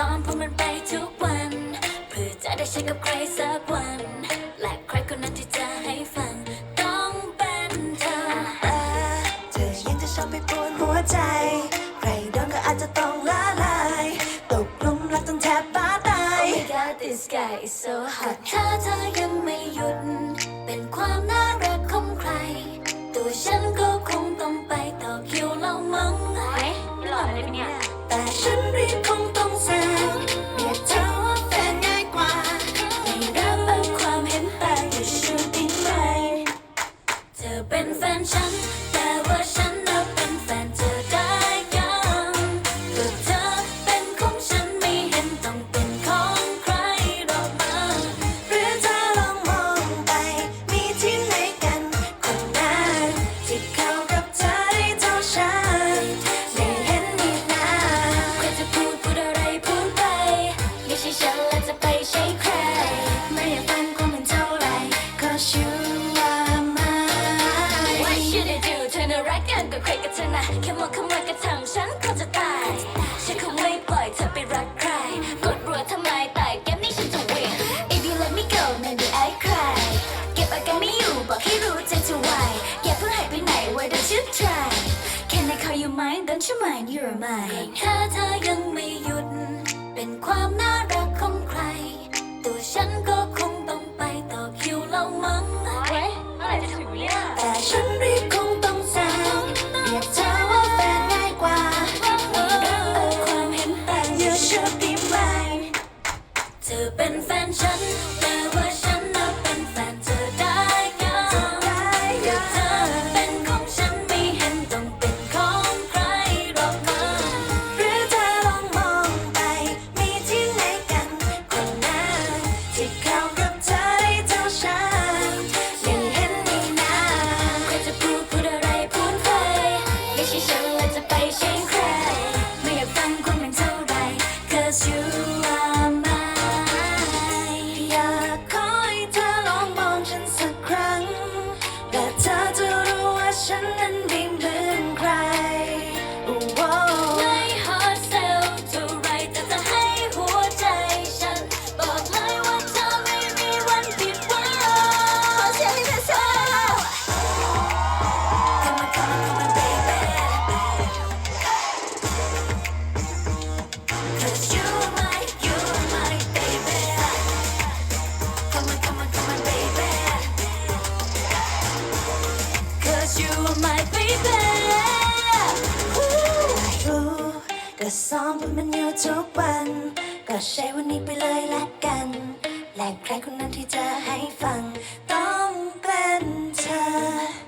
ซ้อมพวกมันไปทุกวัน เพื่อจะได้ใช้กับใครสักวัน และใครคนนั้นที่จะให้ฟัง ต้องเป็นเธอเธอยังจะชอบไปปวดหัวใจ ใครโดนก็อาจจะต้องละลาย ตกหลุมรักจนแทบบ้าตาย Oh my god this guy is so hot แฟนฉัน แต่ว่าฉัน ธอน่ารักกันกับใครกับเธอนะแค่มองเข้ามาก็ทำฉันก็จะตาย ฉันคงไม่ปล่อยเธอไปรักใคร กดรัวทำไมตายเกมนี้ฉันจะ win If you let me go maybe I cry เก็บอาการไม่อยู่บอกให้รู้ใจจะวายอย่าเพิ่งหายไปไหน why don't you try Can I call you mine don't you mind you're mine ถ้าเธอยังไม่หยุด เป็นความน่ารักของใคร ตัวฉันก็คงต้องไปต่อคิวแล้วมั้งเฮ้ยเมื่อไหร่จะถึง ฉันแต่ว่า you are my baby รู้ก็ซ้อมเป็นมันอยู่ทุกวัน ก็ใช้วันนี้ไปเลยละกันแลกใครคนนั้นที่จะให้ฟัง ต้องเป็นเธอ